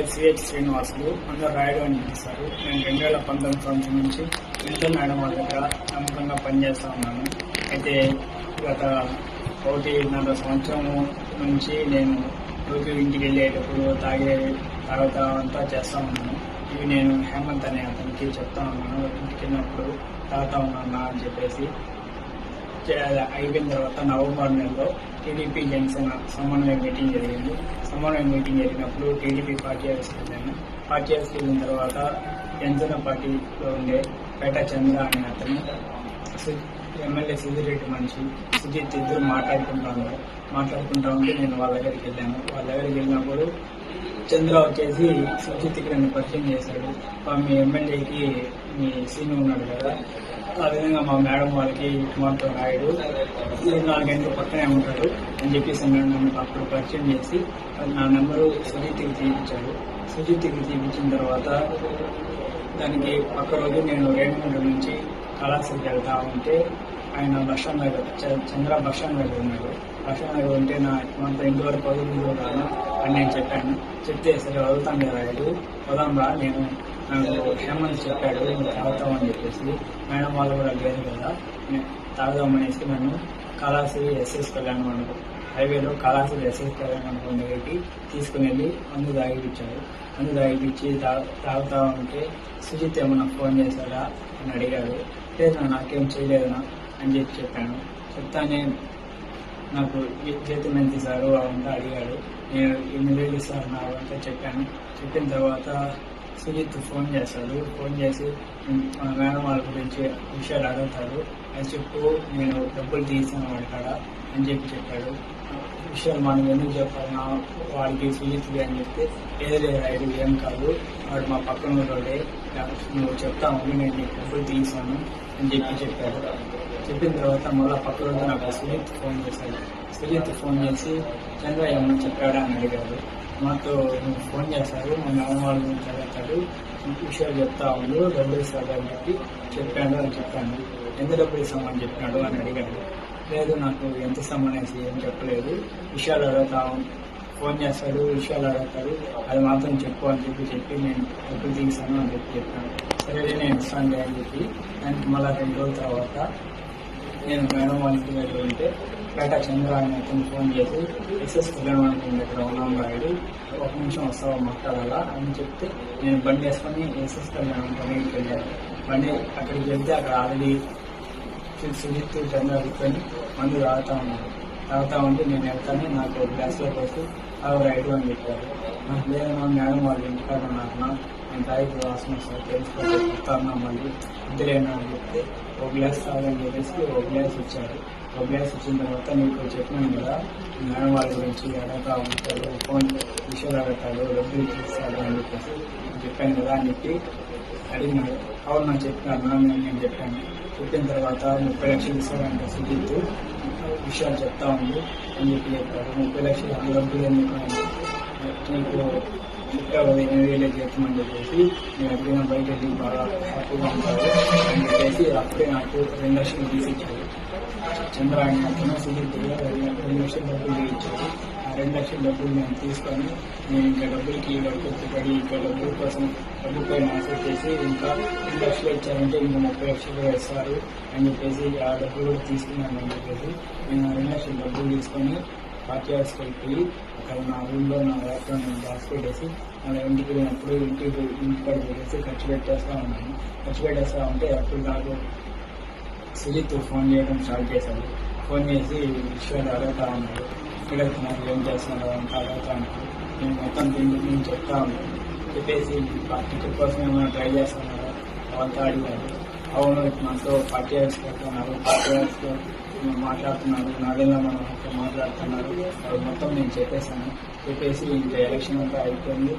పేరు సిహెచ్ శ్రీనివాసులు అందరు రాయడం అని చెప్పేశారు. నేను రెండు వేల పంతొమ్మిది సంవత్సరం నుంచి ఎంతో మేడం వాళ్ళ దగ్గర నమ్మకంగా పనిచేస్తూ ఉన్నాను. అయితే గత ఒకటిన్నర సంవత్సరం నుంచి నేను రోజు ఇంటికి వెళ్ళేటప్పుడు తాగే తర్వాత అంతా చేస్తూ ఉన్నాను. ఇవి నేను హేమంత్ అనే అతనికి చెప్తా ఉన్నాను. ఇంటికి వెళ్ళినప్పుడు తాగుతా ఉన్నాను అని చెప్పేసి అయిపోయిన తర్వాత నవంబర్ నెలలో టీడీపీ జనసేన సమన్వయ మీటింగ్ జరిగింది. సమన్వయ మీటింగ్ జరిగినప్పుడు టీడీపీ పార్టీ హౌస్కి వెళ్ళాను పార్టీ వెళ్ళిన తర్వాత జనసేన పార్టీలో ఉండే పేట చంద్ర అనే అతను ఎమ్మెల్యే సుధీరెడ్డి మనిషి. సుజిత్ ఇద్దరు మాట్లాడుకుంటా ఉన్నారు మాట్లాడుకుంటా ఉంటే నేను వాళ్ళ దగ్గరికి వెళ్ళాను. వాళ్ళ దగ్గరికి వెళ్ళినప్పుడు చంద్ర వచ్చేసి సుజిత్కి నన్ను పరిచయం చేశాడు. మీ ఎమ్మెల్యేకి మీ సీన్ ఉన్నాడు కదా ఆ విధంగా మా మేడం వాళ్ళకి కుమార్తో రాయుడు. నాలుగు గంటలు పక్కనే ఉంటాడు అని చెప్పేసి నన్ను అప్పుడు పరిచయం చేసి నా నెంబరు సుజిత్కి తీపించాడు సుజిత్కి తీపించిన తర్వాత దానికి పక్క రోజు నేను రేణుగుంట నుంచి కళాశాల వెళ్తా ఉంటే ఆయన bus stand Chandra bus stand ఉన్నాడు. బస్ స్టాండ్ ఉంటే నా మనతో ఇంతవరకు వదులు రాను అని నేను చెప్పాను. చెప్తే సరే వదులుతాను కదా రాయుడు. వదాం రా నేను నాకు హేమంత్ చెప్పాడు నువ్వు తాగుతామని చెప్పేసి. మేడం వాళ్ళు కూడా లేదు కదా. తాగుదామనేసి నన్ను కళాశ్రీ ఎస్ఎస్ కళ్యాణ్ మండపం హైవేలో కళాశ్రీ ఎస్ఎస్ కళ్యాణ్ మండపం దగ్గరికి తీసుకుని వెళ్ళి మందు తాగిపించాడు మందు తాగిపించి తాగుతా ఉంటే సుజిత్ ఏమన్నా ఫోన్ చేశాడా అని అడిగాడు. లేదు నాకేం చేయలేదనా అని చెప్పి చెప్పాను. చెప్తానే నాకు జీతం ఎంత ఇస్తారు అవంతా అడిగాడు. నేను ఎన్ని వేలు ఇస్తారు నా అవంతా చెప్పాను. చెప్పిన తర్వాత సుజిత్ ఫోన్ చేస్తాడు. ఫోన్ చేసి మా మేడం వాళ్ళ గురించి విషయాలు అడుగుతాడు అని చెప్పు నేను డబ్బులు తీసాను వాడి కాడ అని చెప్పి చెప్పాడు. విషయాలు మనం ఎందుకు చెప్పాలి? నా వాడికి సుజిత్కి అని చెప్తే ఏదో లేదు రైడు ఏం కాదు. వాడు మా పక్కన రోడే నువ్వు చెప్తావు నేను డబ్బులు తీసాను అని చెప్పి చెప్పాడు. చెప్పిన తర్వాత మళ్ళీ పక్క రోజు నాకు సుజిత్ ఫోన్ చేశాడు. సుజిత్ ఫోన్ చేసి చంద్ర ఏమన్నా చెప్పాడా? అని అడిగాడు. మాతో ఫోన్ చేశారు మా నాన్న వాళ్ళ గురించి అడుగుతాడు విషయాలు చెప్తా ఉండు డబ్బులు ఇస్తాడు అని చెప్పి చెప్పాడు అని చెప్పాను. ఎంత డబ్బులు ఇస్తామని చెప్పాడు అని అడిగాడు. లేదు నాకు ఎంత ఇస్తామనేసి ఏం చెప్పలేదు. విషయాలు అడుగుతా ఫోన్ చేస్తాడు విషయాలు అడుగుతాడు అది మాత్రం చెప్పు అని చెప్పి చెప్పి నేను డబ్బులు తీసాను అని చెప్పి చెప్పాను. సరే నేను ఇస్తాను అని చెప్పి దానికి మళ్ళీ రెండు రోజుల తర్వాత నేను మేడం వాళ్ళ ఇంటి దగ్గర ఉంటే పేట చంద్ర అని అతను ఫోన్ చేసి ఎస్ఎస్ కళ్యాణ్ మండపం దగ్గర ఉన్నాం రాయుడు ఒక నిమిషం వస్తావా మాట్లాడాలా? అని చెప్తే నేను బండి వేసుకొని ఎస్ఎస్ కళ్యాణ్ మండపానికి వెళ్ళాను. బండి అక్కడికి వెళ్తే అక్కడ ఆల్రెడీ సుజిత్ చంద్ర కూర్చొని మందు తాగుతా ఉన్నాను తాగుతా ఉంటే నేను వెళ్తాను నాకు ఒక గ్లాస్లో అవి తాగు రైడు అని చెప్పారు. నాకు లేదన్నా మేడం వాళ్ళు ఇంటికాడ ఉన్నారన్నా నేను తాగి వాసన సార్ తెలుసుకోవాలి చెప్తాను మళ్ళీ. ఇద్దరేనా అని చెప్తే ఒక గ్లాస్ తాగని చెప్పేసి ఒక గ్లాస్ ఇచ్చారు. ఒక గ్లాస్ ఇచ్చిన తర్వాత నీకు చెప్పినాను కదా మేడం వాళ్ళ గురించి ఎడతా ఉంటాడు ఫోన్ విషయాలు అడగతాడు డబ్బులు చేస్తాడు అని చెప్పేసి చెప్పాను కదా అని చెప్పి అడిగినాడు. అవును నాకు చెప్పినాను నేను నేను చెప్పాను. చెప్పిన తర్వాత ముప్పై లక్షలు ఇస్తాడంటే సుజిత్. విషయాలు చెప్తా ఉంది అని చెప్పి చెప్పాడు. ముప్పై లక్షలు అంత డబ్బులు ఎందుకు అని నీకు ఇంకా కదా ఎనిమిది వేలే చేస్తామని చెప్పేసి నేను ఎప్పుడైనా బయట వెళ్ళి బాగా హ్యాపీగా ఉంటాడు అని చెప్పేసి అప్పుడే నాకు రెండు లక్షలు తీసిచ్చారు. చంద్రాయణ చంద్ర ఆయన అతను సుజిత్ రెండు లక్షల డబ్బులు ఇచ్చారు ఆ రెండు లక్షల డబ్బులు నేను తీసుకొని నేను ఇంకా డబ్బులకి డబ్బులు పడి ఇంకా డబ్బుల కోసం డబ్బు పైన ఆశ చేసి ఇంకా రెండు లక్షలు ఇచ్చారంటే ఇంకా ముప్పై లక్షలు ఇస్తారు అని చెప్పేసి ఆ డబ్బులు కూడా తీసుకున్నాను అని చెప్పేసి నేను ఆ రెండు లక్షల డబ్బులు తీసుకొని పార్టీ హౌస్కి వెళ్ళిపోయి అక్కడ నా రూమ్లో నా ల్యాప్టాప్ నేను పెట్టేసి మన ఇంటికి వెళ్ళినప్పుడు ఇంటికి ఇంటికాడ పెట్టేసి ఖర్చు పెట్టేస్తూ ఉన్నాను ఖర్చు పెట్టేస్తూ ఉంటే అప్పుడు నాకు సుజిత్ ఫోన్ చేయడం స్టార్ట్ చేశాడు ఫోన్ చేసి విషయాలు అడుగుతా ఉన్నాడు ఇక్కడ నాకు ఏం చేస్తున్నారు అంతా అడుగుతా ఉన్నాడు నేను మొత్తం దీని నేను చెప్తా ఉన్నాను. చెప్పేసి ఆ టికెట్ కోసం ఏమైనా ట్రై చేస్తున్నారా? వాళ్ళతో అడిగాడు అవును మాతో పార్టీ హౌస్ పార్టీ హౌస్లో మాట్లాడుతున్నారు నాగేళ్ళ మనం మాట్లాడుతున్నారు. అది మొత్తం నేను చెప్పేశాను. చెప్పేసి ఇంకా ఎలక్షన్ అంతా అయిపోయింది.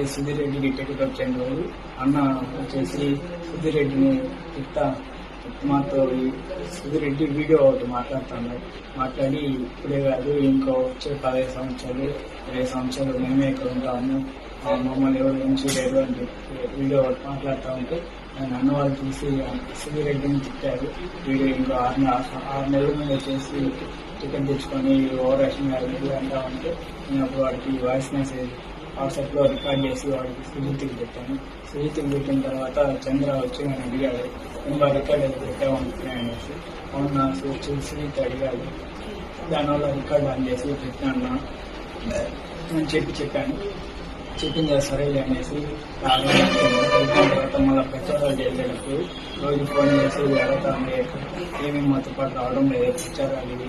ఏ సుధీర్ రెడ్డికి టికెట్ వచ్చిన రోజు. అన్న వచ్చేసి సుధీర్ రెడ్డిని తిట్టా మాతో సుధీర్ రెడ్డి వీడియో ఒకటి మాట్లాడుతున్నారు మాట్లాడి ఇప్పుడే కాదు ఇంకో వచ్చే పదహైదు సంవత్సరాలు ఇరవై సంవత్సరాలు మేమే ఇక్కడ ఉంటాము. మమ్మల్ని ఎవరు ఉంచలేరు అని చెప్పి వీడియో ఒకటి మాట్లాడుతూ ఉంటే ఆయన అన్న వాళ్ళు చూసి సుధీర్ రెడ్డిని తిట్టారు. వీడు ఇంకా ఆరు నె- ఆరు నెలల మీద వచ్చేసి టికెట్ తెచ్చుకొని ఓవర్ యాక్షన్ అంటా ఉంటే నేను అప్పుడు వాడికి వాయిస్ మెసేజ్ వాట్సాప్లో రికార్డ్ చేసి వాడికి సుజిత్కి పెట్టాను. సుజిత్కి పెట్టిన తర్వాత చంద్ర వచ్చి నేను అడిగాడు ఇంకా రికార్డ్ ఏదో పెట్టామనుకున్నా అనేసి. అవునా సుజిత్ అడిగాడు దానివల్ల రికార్డ్ ఆన్ చేసి పెట్టాను అని చెప్పి చెప్పాను. చెప్పింది సరే అనేసి అయిపోయిన తర్వాత మళ్ళీ ప్రచారాలు చేసేటప్పుడు రోజు ఫోన్ చేసి అడుగుతాను ఏమేమి మాతో పాటు రావడం లేదు ప్రచారాలు ఇవి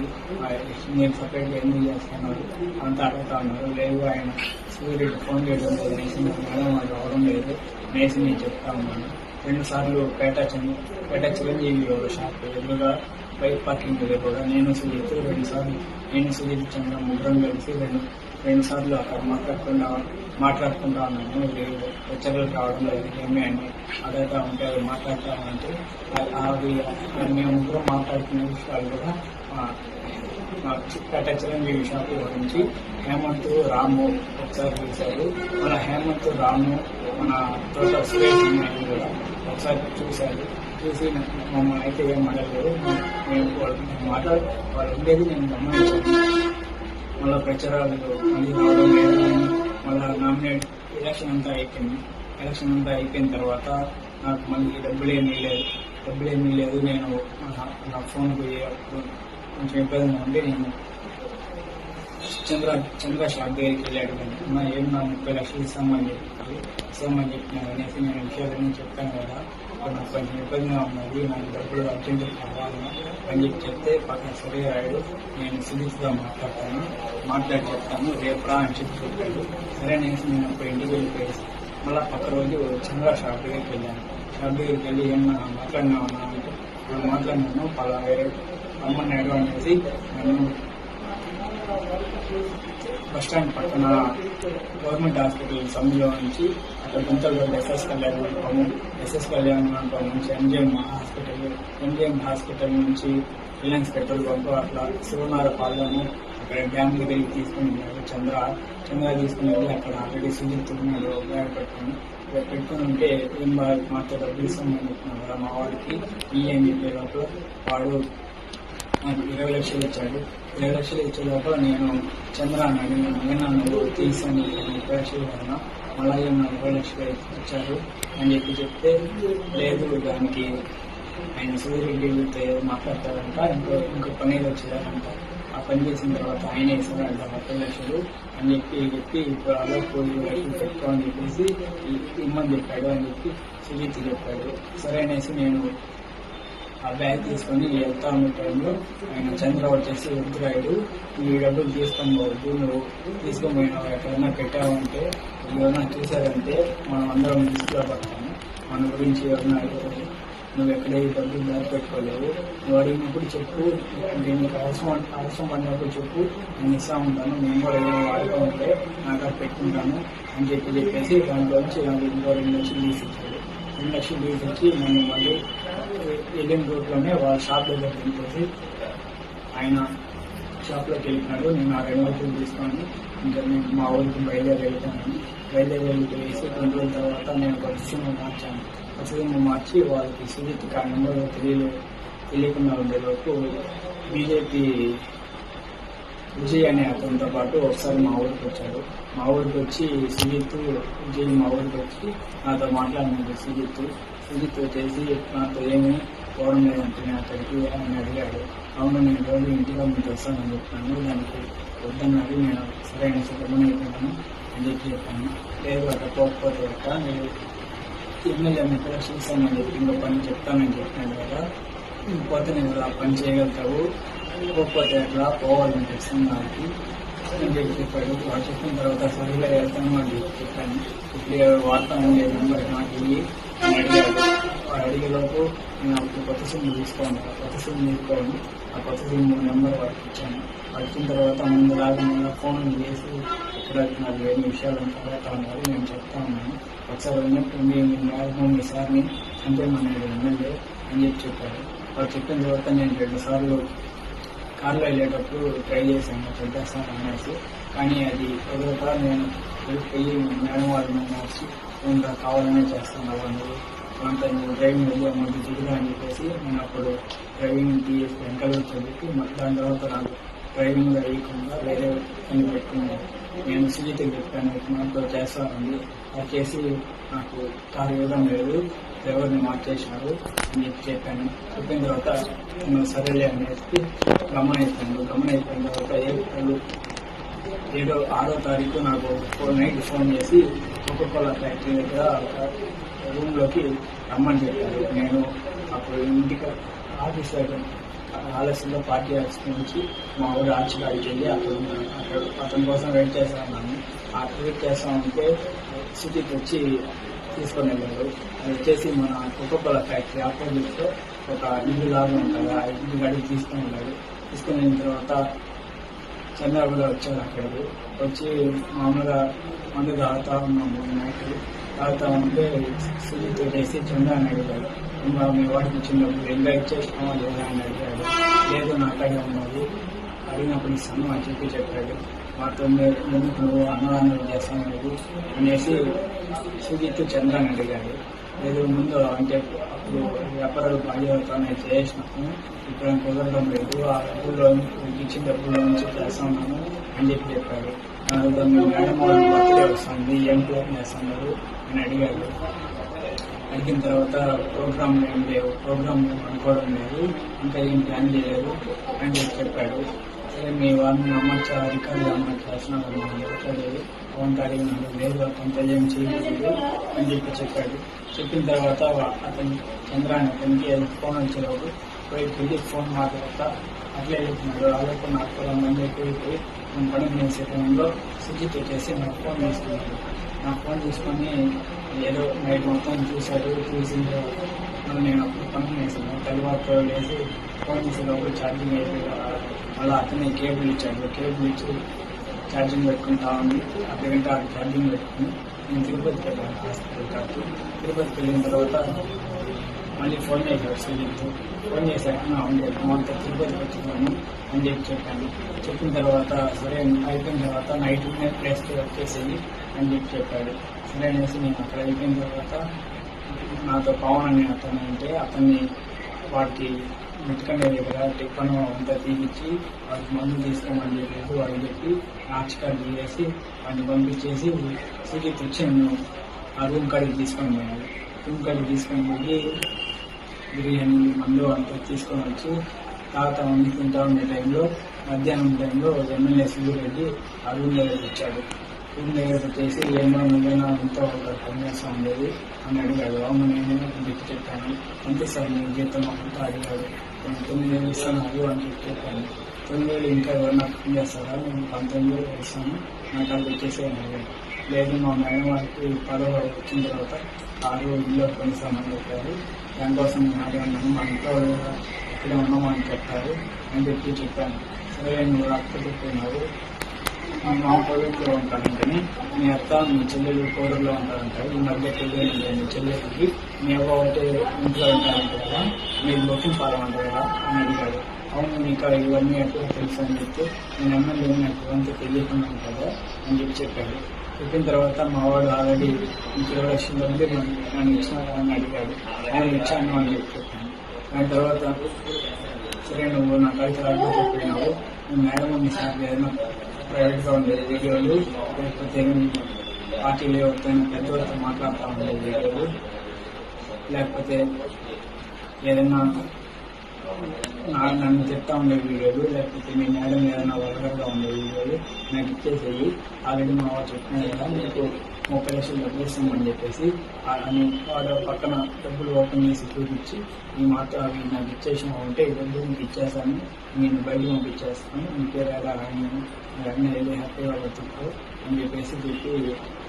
నేను సపరేట్గా ఎందుకు చేస్తున్నారు అంతా అడుగుతా ఉన్నారు. లేదు ఆయన సూర్యుడు ఫోన్ చేయడం లేదు అనేసి నాకు మేడం రావడం లేదు అనేసి నేను చెప్తా ఉన్నాను. రెండు సార్లు పేట చంద్ర పేట చిరంజీవి ఒక షాప్ ఎదురుగా బైక్ పార్కింగ్ దగ్గర కూడా నేను సుజిత్ రెండు సార్లు నేను సుజిత్ చంద్ర ముగ్గురం కలిసి రెండు రెండు సార్లు అక్కడ మాట్లాడుకుంటా మాట్లాడుకుంటా ఉన్నాను. హెచ్చరికలు రావడం లేదు ఏమి అని అదైతే ఉంటే అవి మాట్లాడతామంటే అవి మేము కూడా మాట్లాడుకునే విషయాలు కూడా ఆ, చిరంజీవి షాప్ గురించి హేమంత్ రాము ఒకసారి చూశారు. మన హేమంత్ రాము మన తోట సురేష్ కూడా ఒకసారి చూశారు. చూసి మమ్మల్ని అయితే ఏం మాట్లాడలేదు మేము వాళ్ళు మాట్లాడు వాళ్ళు ఉండేది నేను గమనించాను. మళ్ళీ ప్రచారాలు మళ్ళీ రావడం మళ్ళీ నామినేట్ ఎలక్షన్ అంతా అయిపోయింది. ఎలక్షన్ అంతా అయిపోయిన తర్వాత నాకు మళ్ళీ డబ్బులు ఏమీ లేదు డబ్బులు ఏమీ లేదు నేను నా- ఫోన్ ఫోన్కి అప్పుడు కొంచెం ఇబ్బందిగా ఉండి నేను చంద్ర చంద్ర షాప్ దగ్గరికి వెళ్ళాడు. నా ఏం నా ముప్పై లక్షలు ఇస్తామని చెప్పి ఇస్తామని చెప్పిన అనేసి నేను విషయాలన్నీ చెప్పాను కదా. ఇప్పుడు నాకు కొంచెం ఇబ్బందిగా ఉన్నది నాకు డబ్బులు అర్జెంట్ కావాలి అని చెప్పి చెప్తే పక్కన సరే రాయడు నేను సిరీస్గా మాట్లాడతాను మాట్లాడి చెప్తాను రేపురా అని చెప్పి చెప్పాడు సరే అనేసి నేను అప్పుడు ఇంటికి వెళ్ళిపోయేసి మళ్ళీ పక్క రోజు చంద్ర షాప్ దగ్గరికి వెళ్ళాను షాప్ దగ్గరికి వెళ్ళి ఏమన్నా మాట్లాడినామన్నా అంటే నేను మాట్లాడినాను పలా వేరే రమ్మన్నాడు అనేసి నన్ను బస్ స్టాండ్ పక్కన గవర్నమెంట్ హాస్పిటల్ సమయంలో నుంచి అక్కడ గుంతలు ఎస్ఎస్ కళ్యాణ్ మండపము ఎస్ఎస్ కళ్యాణ్ మండపం నుంచి ఎంజిఎం హాస్పిటల్ ఎంజిఎం హాస్పిటల్ నుంచి రిలయన్స్ పెట్రోల్ బంక్ అట్లా శివనార పాల్గొని అక్కడ డ్యామ్ దగ్గరికి తీసుకుని వెళ్ళాడు చంద్ర చంద్ర తీసుకుని వెళ్ళి అక్కడ ఆల్రెడీ సుజిత్ ఉన్నాడు పెట్టుకుని ఇక్కడ పెట్టుకుని ఉంటే ఏం మాతో డబ్బులు ఇస్తామని చెప్తున్నాడు కదా మా వాడికి ఈ అని చెప్పే లోపల? వాడు నాకు ఇరవై లక్షలు ఇచ్చాడు. ఇరవై లక్షలు ఇచ్చే లోపల నేను చంద్ర అన్నాడు నేను ఏమన్నా తీసాను ముప్పై లక్షలు అన్నా అలాగే ఏమన్నా లక్షలు ఇచ్చారు అని చెప్పి చెప్తే లేదు దానికి ఆయన సూర్యుడితో మాట్లాడతారంట ఇంకో ఇంకో పని ఏదో వచ్చేదారంట ఆ పని చేసిన తర్వాత ఆయన ఇస్తారంట ముప్పై లక్షలు అని చెప్పి చెప్పి ఇప్పుడు అలా లక్షలు పెట్టుకోమని చెప్పేసి ఇమ్మని చెప్పాడు అని చెప్పి సుజిత్ చెప్పాడు. సరే అనేసి నేను ఆ బ్యాగ్ తీసుకొని వెళ్తా ఉన్న టైంలో ఆయన చంద్ర వచ్చేసి వద్దురాయుడు ఈ డబ్బులు తీసుకొని పోవద్దు నువ్వు తీసుకొని పోయినావు ఎక్కడైనా పెట్టావంటే ఎవరైనా చూసారంటే మనం అందరం తీసుకురా పడతాము మన గురించి ఎవరైనా అడిగారు నువ్వు ఎక్కడ ఈ డబ్బులు దారి పెట్టుకోలేవు నువ్వు అడిగినప్పుడు చెప్పు దీనికి అవసరం అవసరం పడినప్పుడు చెప్పు. నేను ఇస్తా ఉంటాను నేను కూడా ఏమైనా వాడుతూ ఉంటే నాకు అది పెట్టుకుంటాను అని చెప్పి చెప్పేసి దాంట్లో నుంచి నాకు ఇంకో రెండు లక్షలు తీసుకొచ్చాడు రెండు లక్షలు తీసుకొచ్చి నన్ను మళ్ళీ వెళ్ళిన రూట్లోనే వాళ్ళ షాప్ దగ్గర దింపేసి ఆయన షాప్లోకి వెళ్ళినాడు నేను ఆ రెండు లక్షలు తీసుకొని ఇంకా నేను మా ఊరికి బయలుదేరి వెళ్తాను బయలుదేరి వెళ్ళిపోయేసి రెండు రోజుల తర్వాత నేను ఒక సిమ్ మార్చాను. కొత్త సిమ్ మార్చి వాళ్ళకి సుజిత్ ఆ నెంబర్ తెలియలే తెలియకుండా ఉండేలోపు బీజేపీ విజయ్ అనే అతనితో పాటు ఒకసారి మా ఊరికి వచ్చాడు. మా ఊరికి వచ్చి సుజిత్ విజయ్ మా ఊరికి వచ్చి నాతో మాట్లాడినాడు. సుజిత్ సుజిత్ వచ్చేసి నాతో ఏమి పోవడం లేదంటే అక్కడికి ఆయన అడిగాడు అవును నేను రోజు ఇంటిలో మీకు వస్తానని చెప్పాను దానికి వద్దన్నది నేను సరే అనేసి గమనైపోయాను అని చెప్పి చెప్పాను. లేదు అట్లా పోకపోతే అక్క నేను ఎమ్మెల్యే ముప్పై చూస్తానని చెప్పి ఇంకో పని చెప్తానని చెప్పాను కదా. పోతే నేను ఆ పని చేయగలుగుతావు పోకపోతే అట్లా పోవాలని సంఘానికి అని చెప్పి చెప్పాడు. వాడు చెప్పిన తర్వాత సరిగ్గా వెళ్తాను అని చెప్పి చెప్పాను. ఇప్పుడు వార్త ఉండే నెంబర్ నాకు అడిగాడు అడిగే అడిగేలోపు నేను అప్పుడు కొత్త సిమ్ తీసుకోండి ఆ కొత్త సిమ్ తీసుకోండి ఆ కొత్త సిమ్ నెంబర్ వాడికి ఇచ్చాను. వచ్చిన తర్వాత ముందు రాకుండా ఫోన్ చేసి ఇక్కడ నాకు ఏమి విషయాలు అడుగుతా ఉన్నారు నేను చెప్తా ఉన్నాను. ఒకసారి ఉన్నట్టుండి మీ మ్యాక్సిమం మీ సార్ని చంపేమన్నాడు ఎమ్మెల్యే అని చెప్పి చెప్పారు. వాడు చెప్పిన తర్వాత నేను రెండు సార్లు కార్లో వెళ్ళేటప్పుడు ట్రై చేశాను. చెప్పేస్తాను అనేసి. కానీ అది ఎదురుగా నేను వెళ్ళి మేడం వాళ్ళని మార్చి ఇంకా కావాలనే చేస్తాను వాళ్ళు అంత నేను డ్రైవింగ్ వెళ్ళి అమౌంట్ దిగుదా అని చెప్పేసి నేను అప్పుడు డ్రైవింగ్ తీసి వెంకలు చెప్పి దాని తర్వాత నాకు డ్రైవింగ్ వేయకుండా వేరే పని పెట్టుకున్నాను నేను సుజిత్కి చెప్పాను నాతో చేస్తానండి అది చేసి నాకు కారు ఇవ్వడం లేదు డ్రైవర్ని మార్చేశారు అని చెప్పి చెప్పాను చెప్పిన తర్వాత నేను సరేలే అని చెప్పి గమనైపోయాను అయిపోయిన తర్వాత ఏడు ఏడో ఆరో తారీఖు నాకు ఫోర్ నైట్ ఫోన్ చేసి కోకోకోలా ఫ్యాక్టరీ దగ్గర రూమ్లోకి రమ్మని చెప్పారు. నేను అప్పుడు ఇంటికి ఆఫీస్ దగ్గర ఆలస్యంలో పార్టీ ఆఫీస్ నుంచి మా ఊరు ఆర్చి కాడికి వెళ్ళి అక్కడ అక్కడ అతని కోసం వెయిట్ చేస్తా ఉన్నాను. ఆ వెయిట్ చేస్తా ఉంటే సిటీకి వచ్చి తీసుకొని వెళ్ళారు. అది వచ్చేసి మన కోకోకోలా ఫ్యాక్టరీ ఆపోజిట్ ఒక ఇల్లు లాగా ఉంటుంది. ఆ ఇంటి గడికి తీసుకొని వెళ్ళారు. తీసుకొని వెళ్ళిన తర్వాత చంద్రబాబు గారు వచ్చారు అక్కడికి వచ్చి మామూలుగా మందు తాగుతా ఉన్నాము నైట్ తాగుతా ఉంటే సుజిత్ చేసి చంద్రనాయుడు గారు ఇంకా మీ వాడికి చిన్నప్పుడు డబ్బులు ఇంకా లేదా అని అడిగాడు లేదు నా అక్కడే ఉన్నది. అడిగినప్పుడు సమ్మ అని చెప్పి చెప్పాడు. మాతో ఎందుకు నువ్వు అన్నదానం చేస్తామనేది అనేసి సుజిత్ చంద్రాన్ని అడిగాడు లేదు ముందు అంటే అప్పుడు వ్యాపారాలు బాధ్యతనే చేసినాము ఇప్పుడు కుదరడం లేదు. ఆ డబ్బుల్లో ఇచ్చిన డబ్బుల్లో నుంచి చేస్తున్నాను అని చెప్పి చెప్పాడు మీ మేడం వాళ్ళు బర్త్డే వస్తుంది ఏం ప్లాన్ చేస్తున్నారు అని అడిగాడు అడిగిన తర్వాత ప్రోగ్రామ్ ఏం లేవు ప్రోగ్రామ్ అనుకోవడం లేదు ఇంకా ఏం ప్లాన్ చేయలేదు అని చెప్పి చెప్పాడు సరే మీ వారిని అమ్మచ్చ అధికారులు అమ్మచ్చ చేస్తున్నారు మాట్లాడేది ఫోన్ అడిగినాడు లేదు అతనితో ఏం చేయలేదు అని చెప్పి చెప్పాడు చెప్పిన తర్వాత అతని చంద్రాన్ని అతనికి ఫోన్ వచ్చేవాడు పోయి వెళ్ళి ఫోన్ తర్వాత అట్లే చెప్తున్నాడు. అలాగే నాకు కూడా మంది ఎక్కువైపోయి నేను పని చేసే టైంలో సుజిత్ వచ్చేసి నాకు ఫోన్ తీసుకున్నాడు. నా ఫోన్ తీసుకొని ఏదో నైట్ మొత్తం చూశాడు చూసిన తర్వాత నేను అప్పుడు పని చేశాను. తర్వాత వేసి ఫోన్ చేసేటప్పుడు ఛార్జింగ్ అయిపోయి మళ్ళీ అతనే కేబుల్ ఇచ్చాడు. కేబుల్ ఇచ్చి ఛార్జింగ్ పెట్టుకుంటా ఉంది. అర్ధగంట ఆ ఛార్జింగ్ పెట్టుకుని నేను తిరుపతికి వెళ్ళాను. హాస్పిటల్ కాదు తిరుపతికి వెళ్ళిన తర్వాత మళ్ళీ ఫోన్ చేశాడు సుజిత్ ఫోన్ చేశాక నా ఉండే అంత తిరుపతికి వచ్చినాను అని చెప్పి చెప్పాను. చెప్పిన తర్వాత సరే అయిపోయిన తర్వాత నైట్ ప్లేస్కి వచ్చేసేది అని చెప్పి చెప్పాడు. సరే అనేసి నేను అక్కడ అయిపోయిన తర్వాత నాతో పవన్ అనే అతను ఉంటే అతన్ని వాడికి మెట్టుకండే కదా టిఫన్ అంతా తీపిచ్చి వాళ్ళకి మందు తీసుకోమని చెప్పేసి వాళ్ళు చెప్పి ఆర్చ్ తీసేసి వాడిని పంపించేసి సిటీకి తెచ్చాను ఆ రూమ్ కాడికి తీసుకొని పోయాను. రూమ్ కాడికి తీసుకొని పోయి బిర్యానీ మందు అంతా తీసుకొని వచ్చి తాత వండుకుంటా ఉండే టైంలో మధ్యాహ్నం టైంలో ఎమ్మెల్యే వెళ్ళి ఆ రూమ్ దగ్గరికి వచ్చాడు. రూమ్ దగ్గరకు వచ్చేసి ఏమో నువ్వైనా ఎంతో ఒక పనిచేస్తా ఉండేది అని అడిగాడు. అవును నేనే చెప్పి చెప్పాను. అంతే సార్ నేను జీతం అంతా అడిగాడు. తొమ్మిది వేలు ఇస్తాను అది అని చెప్పి చెప్పాను తొమ్మిది వేలు ఇంకా ఎవరు నాకు చేస్తారా నేను పంతొమ్మిది వేలు ఇస్తాను నాకు అది వచ్చేసి లేదు మా మేడం వారికి పదవ వచ్చిన తర్వాత ఆరు ఇల్లు కొనిస్తామని చెప్పారు దానికోసం నేను అడిగాను మా ఇంట్లో ఇక్కడ ఉన్నామని చెప్పారు అని చెప్పి చెప్పాను సరే నువ్వు అక్క చెప్పినావు మా పొలంలో ఉంటానంటే మీ అత్త మీ చెల్లెలు కోడల్లో ఉంటారంటారు ఈ మధ్య పెళ్ళి మీ చెల్లెలకి మీ అవ్వ ఒకటి ఇంట్లో ఉంటారంట కదా మీరు బొక్కింగ్ పాలమంటారు కదా అని అడిగాడు. అవును నీకు ఇవన్నీ ఎట్లా తెలుసు అని చెప్తే నేను ఎమ్మెల్యే నాకు తెలియకుండా తెలియకున్నాను కదా అని చెప్పి చెప్పాడు. చెప్పిన తర్వాత మా వాడు ఆల్రెడీ ఇంక ఇరవై లక్షల మంది నన్ను ఇచ్చిన అని అడిగాడు. ఆయన ఇచ్చాను అని చెప్పి చెప్పాను. దాని తర్వాత సరే నువ్వు నా కలిసి రాగా చెప్పినావు. మేడం మీ సార్ ఏదైనా ప్రైవేట్గా ఉండే వీడియోలు లేకపోతే పార్టీలు ఎవరితో పెద్దవాళ్ళతో మాట్లాడుతూ ఉండే వీడియోలు లేకపోతే ఏదైనా నన్ను చెప్తా ఉండే వీడియోలు లేకపోతే మీ మేడం ఏదైనా వల్గర్గా ఉండే వీడియోలు నాకు ఇచ్చేసేయి. ఆల్రెడీ మా వాడు చెప్పినాడు కదా మీకు ముప్పై లక్షలు డబ్బులు ఇస్తామని చెప్పేసి అని వాడు పక్కన డబ్బులు ఓపెన్ చేసి చూపించి ఈ మాత్రం అవి నాకు ఇచ్చేసిన ఉంటే ఈ డబ్బులు మీకు ఇచ్చేస్తాను. నేను బయటకు పంపించేస్తాను. మీకే వేళ ఆయన మీరు అన్నీ వెళ్ళి హ్యాపీగా బతుకు అని చెప్పేసి చెప్పి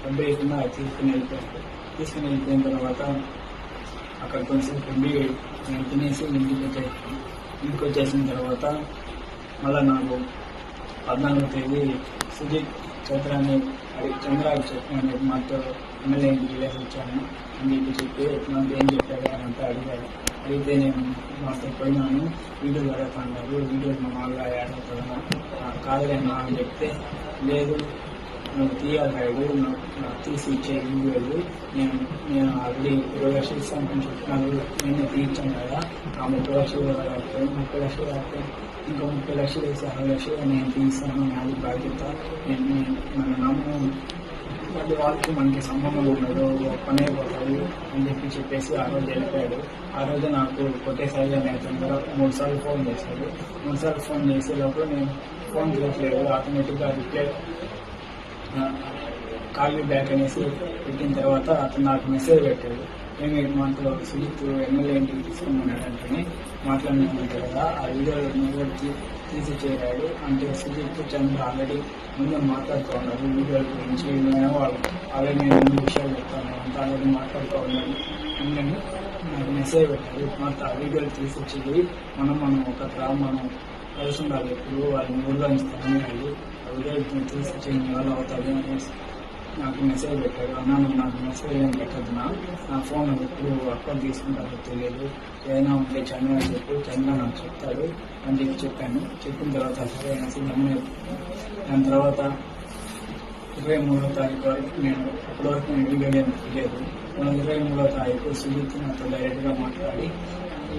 డబ్బు లేకుండా తీసుకుని వెళ్ళిపోయారు. తీసుకుని వెళ్ళిపోయిన తర్వాత అక్కడ కొంచెం ఉండి నేను తినేసి ఇంటికి వచ్చే ఇంటికి వచ్చేసిన తర్వాత మళ్ళీ నాకు పద్నాలుగో తేదీ సుజిత్ చంద్రాన్ని అది చంద్రాకి చెప్పాను మాతో ఎమ్మెల్యే ఇంటికి వెళ్ళేసి వచ్చాను. అని చెప్పి చెప్పి నాకు ఏం చెప్పాడు అని అంతా అడిగాడు. అడిగితే నేను మాతో పోయినాను. వీడియోలు అడుగుతున్నారు వీడియోలు మా వాళ్ళ యాడ్ అవుతుందా కాదులేమ్మా అని చెప్తే లేదు నువ్వు తీయాలి నాకు తీసి ఇచ్చే నేను నేను ఆల్రెడీ ఇరవై లక్షలు ఇస్తాను చెప్తున్నాను నేను తీర్చాను కదా. ఆ ముప్పై లక్షలు కాకపోతే ముప్పై లక్షలు కాకపోతే ఇంకో ముప్పై లక్షలు వేసి అరవై లక్షలు నేను తీస్తాను నాది బాధ్యత నేను మన నన్ను నమ్ము వాళ్ళకి మనకి సంబంధం ఉండదు పనే పోతాడు అని చెప్పి చెప్పేసి ఆ రోజు వెళ్ళిపోయాడు. ఆ రోజు నాకు ఒకటేసారి నేను అతను మూడు సార్లు ఫోన్ చేశాడు. మూడు సార్లు ఫోన్ చేసే లోపల నేను ఫోన్ చేయట్లేదు ఆటోమేటిక్గా రిప్లై కాల్ మీ బ్యాక్ అనేసి పెట్టిన తర్వాత అతను నాకు మెసేజ్ పెట్టాడు. ఏమి మనతో సుజిత్ ఎమ్మెల్యే ఇంటికి తీసుకున్నాడు అంటే మాట్లాడినామంటే కదా ఆ వీడియో నువ్వు తీసి చేరాడు అంటే సుజిత్ చంద్ర ఆల్రెడీ ముందు మాట్లాడుతూ ఉన్నారు వీడియోల గురించి నేను వాళ్ళు ఆల్రెడీ నేను ముందు విషయాలు చెప్తాను అంతా ఆల్రెడీ మాట్లాడుతూ ఉన్నాను అందుకని నాకు మెసేజ్ పెట్టాడు. మాత్రం ఆ వీడియోలు తీసి మనం మనం ఒక మనం కలిసి ఉండాలి ఎప్పుడు వాళ్ళని ఊళ్ళో నుంచి వాళ్ళు ఆ వీడియోలు చేయని వాళ్ళు అవుతుంది అనేసి నాకు మెసేజ్ పెట్టాడు అన్నాను నువ్వు నాకు మెసేజ్ ఏం పెట్టద్దు నా ఫోన్ ఎప్పుడు అకౌంట్ తీసుకుంటారో తెలియదు. ఏదైనా ఉంటే చంద్ర అని చెప్పు చంద్ర నాకు చెప్తాడు అని చెప్పి చెప్పాను చెప్పిన తర్వాత సరే అనేసి గమ్మున దాని తర్వాత ఇరవై మూడో తారీఖు వరకు నేను అప్పటి వరకు నేను వీడియో గేమ్ తెలియదు ఇరవై మూడో తారీఖు సుజిత్ నాతో డైరెక్ట్గా మాట్లాడి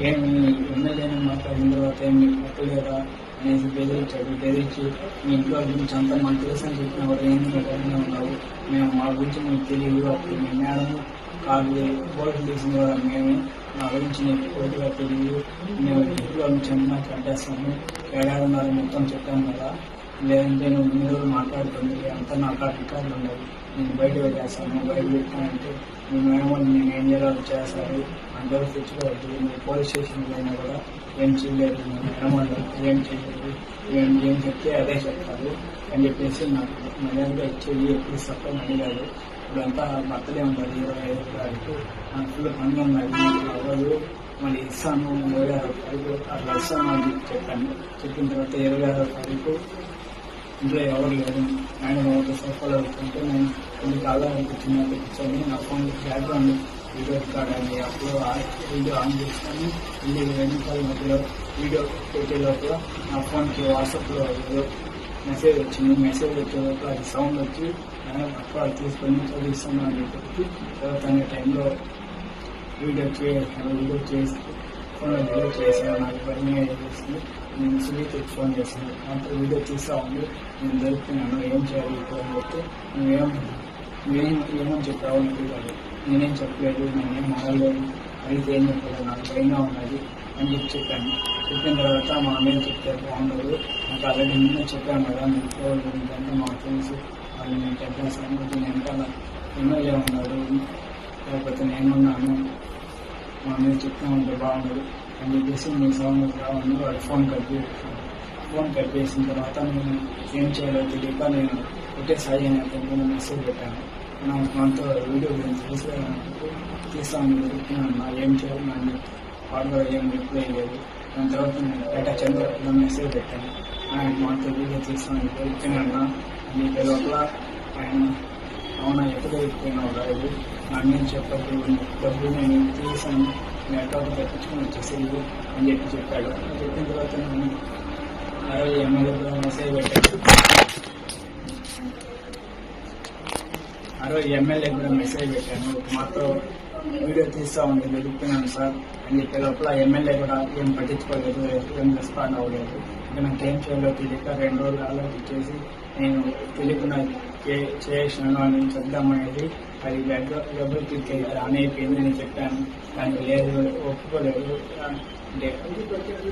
ఏమి ఎమ్మెల్యేని మాట్లాడిన తర్వాత ఏమి లేదా నేను బెదిరించాడు బెదిరించి మీ ఇంట్లో గురించి అంతా మన తెలుసు అని చెప్పిన వారు ఏం నువ్వు ఉన్నావు మేము మా గురించి మీకు తెలియదు. అప్పుడు మీ మేడం కాదు బోర్డు తీసిన ద్వారా మేము. మా గురించి నీకు పూర్తిగా తెలియదు. మేము ఇంట్లో నుంచి అన్నా కట్టేస్తాము ఏడాది ఏడాదిన్నర మొత్తం చెప్పాను కదా. లేదంటే నువ్వు మీరు మాట్లాడుతుంది. అంతా నాకు అధికారులు ఉండవు. నేను బయట పెట్టేస్తాను. బయట పెట్టానంటే మీ మేడం వాళ్ళు నేను ఏం చేయాలో చేస్తారు. అందరూ తెచ్చుకోవద్దు. మీరు పోలీస్ స్టేషన్కి అయినా కూడా ఏం చేయలేదు మీ మేడం ఏం చేయలేదు ఏం ఏం చెప్తే అదే చెప్తారు అని చెప్పేసి నాకు మర్యాదగా ఇచ్చేది ఎప్పుడు సప్పని అడిగాడు ఇప్పుడంతా బర్త్డే ఉన్నది ఇరవై ఐదు తారీఖు. నాకు ఫుల్ పని ఉన్నది అవ్వదు మళ్ళీ ఇస్తాను ఇరవై ఆరో తారీఖు అట్లా ఇస్తాను అని చెప్పాను. చెప్పిన తర్వాత ఇరవై ఆరో తారీఖు ఇంట్లో ఎవరు లేరు. ఆయన ఒక సోఫాలో వెళ్తుంటే నేను కొన్ని కాలం చిన్నప్పుడు కూర్చొని నా ఫోన్ బ్యాక్గ్రౌండ్ వీడియో రికార్డ్ అయింది అప్పుడు వీడియో ఆన్ చేసుకొని వీడియో రెండు మధ్యలో వీడియో పెట్టేలోపు నా ఫోన్కి వాట్సాప్లో ఏదో మెసేజ్ వచ్చింది. మెసేజ్ వచ్చేలోపు అది సౌండ్ వచ్చి అక్కడ తీసుకొని చదివిస్తాను అని చెప్పి చదువుతున్న టైంలో వీడియో చేసాను వీడియో చేసి ఫోన్లో వీడియో చేసాను నాకు పని చేసింది నేను సునీతకి ఫోన్ చేశాను. అంత వీడియో చూస్తా ఉంది నేను దొరుకుతున్నాను ఏం చేయాలి ఇప్పుడు అని చెప్తే నువ్వేం నువ్వేం ఏమని చెప్పావు అని అడిగాడు నేనేం చెప్పలేదు నేనేం మారలేదు అయితే ఏం చెప్పలేదు నాకు భయంగా ఉన్నది అని చెప్పి చెప్పాను. చెప్పిన తర్వాత మా అన్నయ్య చెప్తే బాగుండదు నాకు ఆల్రెడీ ముందే చెప్పాను కదా మీతో ఇంట్లో మా ఫ్రెండ్స్ వాళ్ళు నేను చెప్పేసాను నేను వెనకాల ఎమ్మెల్యే ఉన్నాడు లేకపోతే నేనున్నాను మా మీద చెప్తా ఉంటే బాగుండదు అని చెప్పేసి మీ సౌండ్ రావాలి వాడు ఫోన్ కట్ ఫోన్ కట్ చేసిన తర్వాత నేను ఏం చేయాలో తెలియక నేను ఒకటే సాయి అనే మెసేజ్ పెట్టాను. మనతో వీడియో గురించి తీసుకోవాలంటే తీస్తామని చెప్తున్నాను నా ఏం చేయాలి నా వాడు ఏం రిప్లై లేదు దాని తర్వాత నేను డేటా చంద్ర మెసేజ్ పెట్టాను ఆయన మాతో వీడియో తీస్తామని చెప్తున్నాను మీ లోపల ఆయన అవునా ఎక్కడ అయిపోయినావు రాదు నా చెప్పద్దు డబ్బులు నేను తీసాను నెట్వర్క్ తెప్పించుకుని వచ్చేసేది అని చెప్పి చెప్పాడు చెప్పిన. తర్వాత నేను అరవై రోజు మెసేజ్ పెట్టాడు ఆ రోజు ఎమ్మెల్యే కూడా మెసేజ్ పెట్టాను. మాతో వీడియో తీస్తా ఉంది వెతుకుతున్నాను సార్ అని చెప్పే లోపల ఎమ్మెల్యే కూడా ఏం పట్టించుకోలేదు ఏం రెస్పాండ్ అవ్వలేదు. ఇంకా నాకు ఏం చేయాలో తెలియక రెండు రోజులు ఆలోచించేసి నేను తెలియకుండా చే- చేసినాను అని చెప్దామనేది అది డబ్బులు క్లిక్ అయితే ఆన్ అని చెప్పాను. దానికి లేదు ఒప్పుకోలేదు. అంటే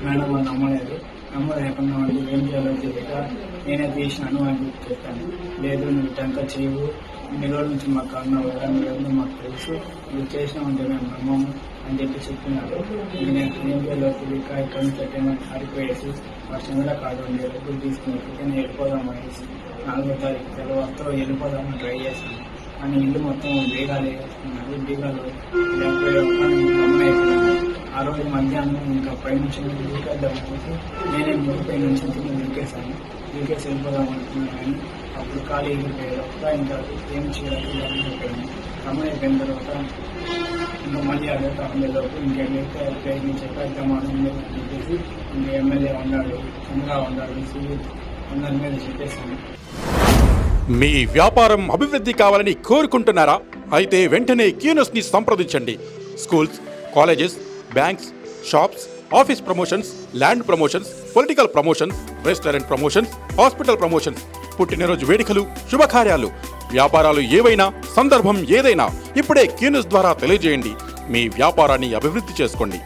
మేడం వాళ్ళు నమ్మలేదు. నమ్మలేకుండా వాళ్ళు ఏం చేయాలో తెలియక నేనే తీసినాను అని చెప్పాను. లేదు నువ్వు టంక చేయవు. ఇన్ని రోజుల నుంచి మాకు అన్నావు కదా నువ్వు మాకు తెలుసు. ఇది చేసినామంటే మేము నమ్మము అని చెప్పి చెప్పినారు. నేను ఏం చేయాలో తెలియక ఇక్కడ నుంచి వర్షం కూడా కాదు ఎప్పుడు డబ్బులు తీసుకుని వెళ్ళిపోదాం అనేసి నాలుగో తారీఖు తర్వాత వెళ్ళిపోదామని ట్రై చేశాను. కానీ ఇల్లు మొత్తం బీగాలు వేసుకున్నారు బీగాలు ఆ రోజు మధ్యాహ్నం ఇంకా పైనుంచి దూకేద్దాం అనేసి నేనే ముందు పై నుంచి కింద దూకేశాను. వెళ్ళిపోదాం అనుకున్నాను. అప్పుడు ఖాళీ వెళ్ళిపోయారు అప్పుడు ఇంకా ఏం చేయాలి గమనైపోయాను అయిపోయిన తర్వాత ఇంకా మళ్ళీ అదే తప్పలేదు ఇంకేమైతే ప్రయత్నించే ప్రయత్నం చెప్పేసి ఇంకా ఎమ్మెల్యే ఉన్నాడు చంద్ర ఉన్నాడు సునీత్ అందరి మీద చెప్పేసాను మీ వ్యాపారం అభివృద్ధి కావాలని కోరుకుంటున్నారా? అయితే వెంటనే క్యూనస్ని సంప్రదించండి. Schools colleges banks shops office promotions land promotions political promotions restaurant promotions hospital promotions పుట్టినరోజు వేడుకలు శుభకార్యాలు వ్యాపారాలు ఏవైనా సందర్భం ఏదైనా ఇప్పుడే క్యూనస్ ద్వారా తెలియజేయండి. మీ వ్యాపారాన్ని అభివృద్ధి చేసుకోండి.